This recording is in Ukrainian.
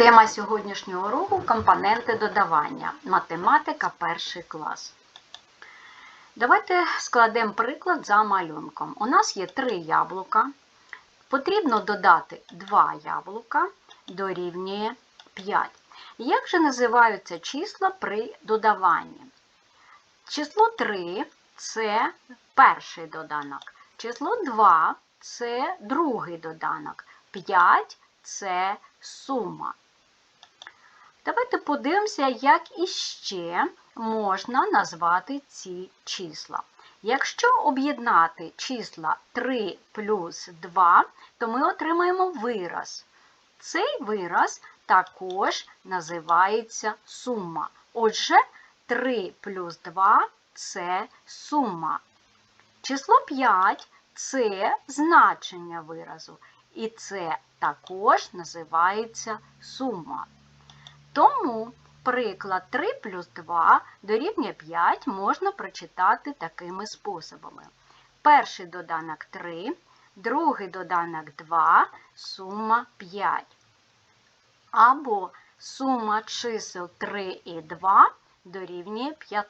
Тема сьогоднішнього уроку компоненти додавання. Математика перший клас. Давайте складемо приклад за малюнком. У нас є три яблука. Потрібно додати 2 яблука дорівнює 5. Як же називаються числа при додаванні? Число 3 це перший доданок. Число 2 це другий доданок. 5 це сума. Давайте подивимося, як іще можна назвати ці числа. Якщо об'єднати числа 3 плюс 2, то ми отримаємо вираз. Цей вираз також називається сума. Отже, 3 плюс 2 це сума. Число 5 це значення виразу. І це також називається сума. Тому приклад 3 плюс 2 дорівнює 5 можна прочитати такими способами. Перший доданок 3, другий доданок 2, сума 5. Або сума чисел 3 і 2 дорівнює 5.